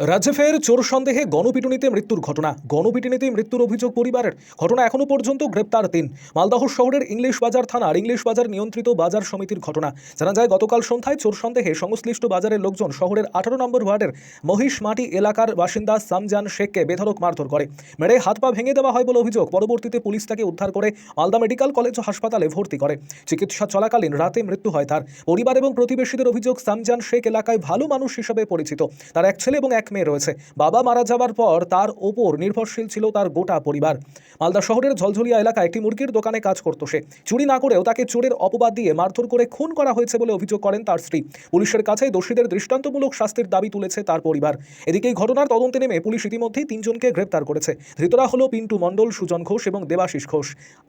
রাজ্যে ফের চোর সন্দেহে গণপিটুনিতে মৃত্যুর ঘটনা। গণপিটুনিতে মৃত্যুর অভিযোগ পরিবারের। ঘটনা এখনও পর্যন্ত গ্রেপ্তার তিন। মালদহ শহরের ইংলিশ বাজার থানার ইংলিশ বাজার নিয়ন্ত্রিত বাজার সমিতির ঘটনা। জানা যায়, গতকাল সন্ধ্যায় চোর সন্দেহে সংশ্লিষ্ট বাজারের লোকজন শহরের আঠারো নম্বর ওয়ার্ডের মহিষমাটি এলাকার বাসিন্দা সামজান শেখকে বেধরক মারধর করে। মেরে হাত পা ভেঙে দেওয়া হয় বলে অভিযোগ। পরবর্তীতে পুলিশ তাকে উদ্ধার করে মালদা মেডিকেল কলেজ হাসপাতালে ভর্তি করে। চিকিৎসা চলাকালীন রাতে মৃত্যু হয় তার। পরিবার এবং প্রতিবেশীদের অভিযোগ, সামজান শেখ এলাকায় ভালো মানুষ হিসেবে পরিচিত। তার এক ছেলে এবং এক মেয়ে রয়েছে। বাবা মারা যাওয়ার পর তার ওপর নির্ভরশীল ছিল তার গোটা পরিবার। মালদা শহরের ঝলঝলিয়া এলাকায় একটি মুরগির দোকানে কাজ করত সে। চুরি না করেও তাকে চোরের অপবাদ দিয়ে মারধর করে খুন করা হয়েছে বলে অভিযোগ করেন তার স্ত্রী। পুলিশের কাছে দোষীদের দৃষ্টান্তমূলক শাস্তির দাবি তুলেছে তার পরিবার। এদিকে এই ঘটনার তদন্তে নেমে পুলিশ ইতিমধ্যেই তিনজনকে গ্রেপ্তার করেছে। ধৃতরা হলো পিন্টু মণ্ডল সুজন ঘোষ এবং দেবাশিস ঘোষ।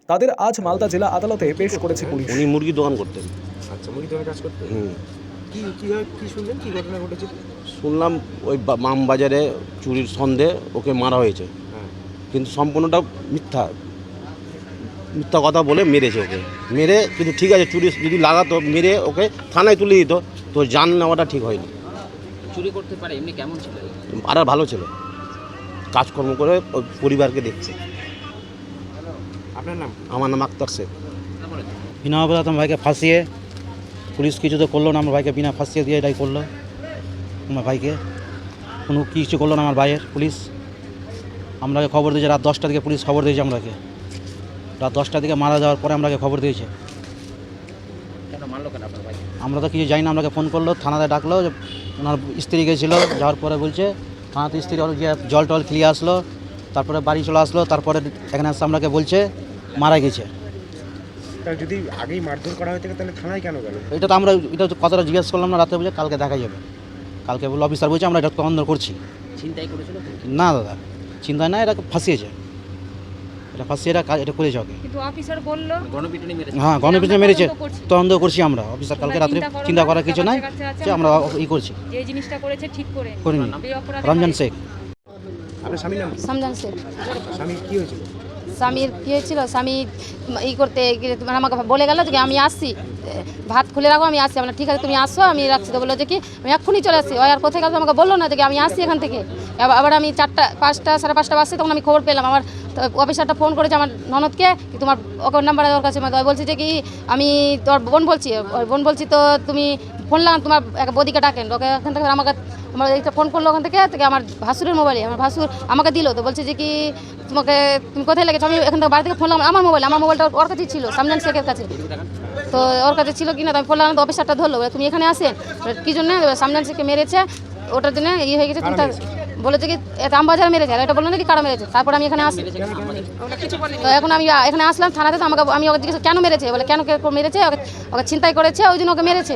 তাদের আজ মালদা জেলা আদালতে পেশ করেছে পুলিশ। উনি মুরগির দোকান করতেন। আচ্ছা মুড়ি দোকানে কাজ করতে হুম। কি কীভাবে কি শুনলেন? কি ঘটনা ঘটেছে? শুনলাম ওই মাম বাজারে চুরির সন্দেহে ওকে মারা হয়েছে। হ্যাঁ। কিন্তু সম্পূর্ণটা মিথ্যা। মিথ্যা কথা বলে মেরেছে ওকে। মেরে কিন্তু ঠিক আছে চুরি যদি লাগাতো মেরে ওকে থানায় তুলে দিত তো জান নেওয়াটা ঠিক হয়নি। চুরি করতে পারে এমনি কেমন ছিল? আর ভালো ছিল। কাজকর্ম করে পরিবারকে দেখছে। আপনার নাম? আমার নাম আক্তার শেখ। বিনা অপরাধ ভাইকে ফাঁসিয়ে পুলিশ কিছু তো করল না আমার ভাইকে বিনা ফাঁসিয়ে দিয়ে এটাই করল। আমার ভাইকে। কোনো কিছু করল না আমার ভাইয়ের পুলিশ। আমরাকে খবর দিয়েছে রাত দশটা দিকে পুলিশ খবর দিয়েছে আমরাকে। রাত দশটা দিকে মারা যাওয়ার পরে আমরাকে খবর দিয়েছে। আমরা তো কিছু জানি না আমাকে ফোন করল থানাতে ডাকলো যে ওনার স্ত্রী গেছিল যাওয়ার পরে বলছে থানাতে স্ত্রী গিয়ে জল টল খেলিয়ে আসলো তারপরে বাড়ি চলে আসলো তারপরে এখানে আসতে আমরাকে বলছে মারা গেছে। তাহলে যদি আগেই মারধর করা হয়ে থাকে তাহলে থানায় কেন গেল? এটা তো আমরা এটা কথাটা জিজ্ঞেস করলাম না রাতে বলে কালকে দেখা যাবে। কালকে বলে অফিসার বলছে আমরা এটা তদন্ত করছি। চিন্তাই করেছিল না দাদা চিন্তা না এটা ফাঁসিয়েছে। এটা ফাঁসিয়ে এটা কাজ- এটা করেছে ওকে। কিন্তু অফিসার বলল গণপিটুনি মেরেছে। হ্যাঁ গণপিছনে মেরেছে তদন্ত করছি। আমরা। অফিসার কালকে রাত্রে চিন্তা করার কিছু নাই যে আমরা ই করছি। যে জিনিসটা করেছে ঠিক করে করিনি। রমজান শেখ। আপনার স্বামীর নাম? শেখ। স্বামী কি হয়েছিল? স্বামীর কী হয়েছিল? স্বামী ই করতে মানে আমাকে বলে গেল যে আমি আসছি। ভাত খুলে রাখো, আমি আসছি। আমরা ঠিক আছে, তুমি আসো। আমি রাখছি। তো বলল যে কি, আমি এক্ষুনি চলে আসছি। ওই আর কোথায় গেল? আমাকে বলল না যে আমি আসছি এখান থেকে। আবার- আমি চারটা, পাঁচটা, সাড়ে পাঁচটা বাজছে, তখন আমি খবর পেলাম। আমার অফিসারটা ফোন করেছে আমার ননদকে কি, তোমার ওকে নাম্বার ওর কাছে? বলছে যে কি, আমি তোর বোন বলছি। বোন বলছি, তো তুমি ফোন লাগান তোমার এক বদিকে ডাকেন ওকে এখান থেকে আমাকে আমার এইটা ফোন করল ওখান থেকে থেকে আমার ভাসুরের মোবাইলে আমার ভাসুর আমাকে দিল। তো বলছে যে কি তোমাকে তুমি কোথায় লেগেছো? আমি এখান থেকে বাড়ি থেকে ফোন আমার মোবাইল আমার মোবাইলটা ওর কাছেই ছিল সামজান শেখের কাছে। তো ওর কাছে ছিল কিনা তো আমি ফোন লাগানো তো অফিসারটা ধরলো তুমি এখানে আসেন কি জন্য সামজান শেখকে মেরেছে ওটার জন্য ইয়ে হয়ে গেছে তুমি বলেছে কি এটা আমবাজার মেরেছে আর এটা বলল নাকি কারা মেরেছে? তারপর আমি এখানে আসি। তো এখন আমি এখানে আসলাম থানাতে তো আমাকে আমি ওকে জিজ্ঞেস কেন মেরেছে? বলে কেন কে মেরেছে? ওকে ওকে ছিনতাই করেছে ওই জন্য ওকে মেরেছে।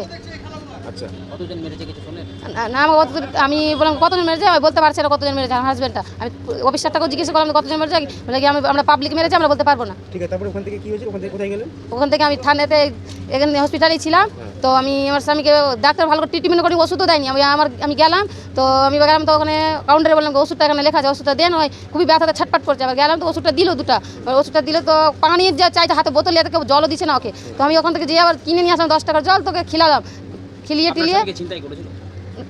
আচ্ছা কতজন মেরেছে কিছু শোনেন? না না, আমাকে কত আমি বললাম কতজন মেরেছে? আমি বলতে পারছি না কতজন মেরেছে আমার হাজব্যান্ডটা আমি অফিসারটাকে জিজ্ঞেস করলাম কতজন মেরেছে? বলে কি আমি আমরা পাবলিক মেরেছে আমরা বলতে পারব না। ঠিক আছে তারপরে ওখান থেকে কি হয়েছিল ওখান থেকে কোথায় গেলেন? ওখান থেকে আমি থানাতে এখানে হসপিটালেই ছিলাম। তো আমি আমার স্বামীকে ডাক্তার ভালো করে ট্রিটমেন্ট করি ওষুধও দেয়নি। আমি আমার আমি গেলাম তো আমি গেলাম তো ওখানে কাউন্টারে বললাম ওষুধটা এখানে লেখা আছে ওষুধটা দেন। ওই খুবই ব্যথাতে ছটপট করছে। আবার গেলাম তো ওষুধটা দিল দুটা। ওষুধটা দিলে তো পানির যা চাইতে হাতে বোতল এতে কেউ জলও দিচ্ছে না ওকে। তো আমি ওখান থেকে যেয়ে আবার কিনে নিয়ে আসলাম দশ টাকার জল তোকে খিলালাম। খিলিয়ে টিলিয়ে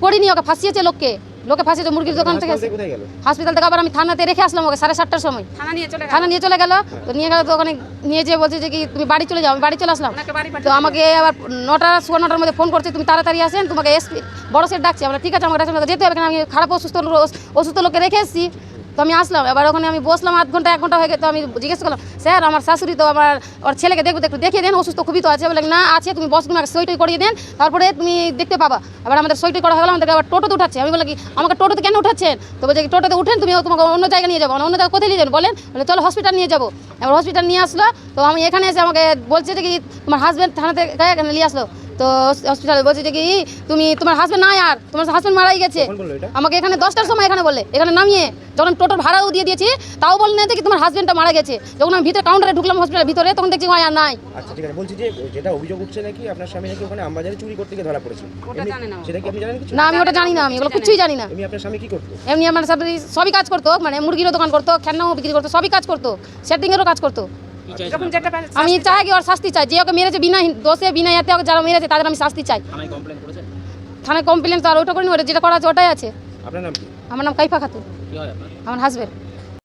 করিনি ওকে ফাঁসিয়েছে লোককে। লোকে ফাঁসিয়েছে মুরগির দোকান থেকে হাসপাতাল থেকে হসপিটাল থেকে আবার আমি থানাতে রেখে আসলাম ওকে সাড়ে সাতটার সময়। থানা নিয়ে চলে গেল? থানা নিয়ে চলে গেল তো নিয়ে গেল তো ওখানে নিয়ে যেয়ে বলছে যে কি তুমি বাড়ি চলে যাও আমি বাড়ি চলে আসলাম। তো আমাকে আবার নটা সোয়া নটার মধ্যে ফোন করছে তুমি তাড়াতাড়ি আসেন তোমাকে এসপি বড় সেট ডাকছি। আমরা ঠিক আছে আমাকে ডাকছে, যেতে হবে কারণ আমি খারাপ অসুস্থ অসুস্থ লোককে রেখে এসেছি। তো আমি আসলাম, এবার ওখানে আমি বসলাম আধ ঘণ্টা, এক ঘণ্টা হয়ে গেছে আমি জিজ্ঞেস করলাম, স্যার, আমার শাশুড়ি তো আমার, ওর ছেলেকে দেখব একটু দেখিয়ে দেন, অসুস্থ খুবই তো আছে। বলে না, আছে, তুমি বস, তুমি টই করিয়ে দেন, তারপরে তুমি দেখতে পাবা। এবার আমাদের সই করা হয়ে গেল, আমাদেরকে আবার টোটোতে উঠাচ্ছে। আমি বলি কি, আমাকে টোটোতে কেন উঠাচ্ছেন? তো বলছে টোটোতে উঠেন, তুমি তোমাকে অন্য জায়গায় নিয়ে যাব। অন্য জায়গায় কোথায় নিয়ে যাবেন বলেন? বলে, চলো হসপিটাল নিয়ে যাব। এবার হসপিটাল নিয়ে আসলো, তো আমি এখানে এসে আমাকে বলছে যে কি, তোমার হাজব্যান্ড থানা থেকে নিয়ে আসলো। তো হসপিটালে বলছে যে কি তুমি তোমার হাজব্যান্ড নাই আর তোমার হাজব্যান্ড মারাই গেছে। কখন বলল এটা? আমাকে এখানে দশটার সময় এখানে বলে এখানে নামিয়ে যখন টোটোর ভাড়াও দিয়ে দিয়েছি তাও বলে না যে তোমার হাজব্যান্ডটা মারা গেছে। যখন আমি ভিতরে কাউন্টারে ঢুকলাম হসপিটালের ভিতরে তখন দেখছি আর নাই। আচ্ছা ঠিক আছে বলছি যে যেটা অভিযোগ উঠছে নাকি আপনার স্বামী নাকি ওখানে আমবাজারে চুরি করতে গিয়ে ধরা পড়েছে ওটা না সেটা কি আপনি জানেন কিছু? না আমি ওটা জানি না আমি ওগুলো কিছুই জানি না। এমনি আপনার স্বামী কি করতো? এমনি আমার সব সবই কাজ করতো মানে মুরগিরও দোকান করতো খেলনাও বিক্রি করতো সবই কাজ করতো সেটিংয়েরও কাজ করতো। আমি চাই। কি ওর শাস্তি চাই। যে ওকে মেরেছে বিনা দোষে বিনা ইয়াতে ওকে যারা মেরেছে তাদের আমি শাস্তি চাই। থানায় কমপ্লেন করেছেন থানায় কমপ্লেন তো আর ওটা করিনি ওটা যেটা করা আছে ওটাই আছে। আপনার নাম কি? আমার নাম কাইফা খাতুন। কি হয় আপনার? আমার হাজবেন্ড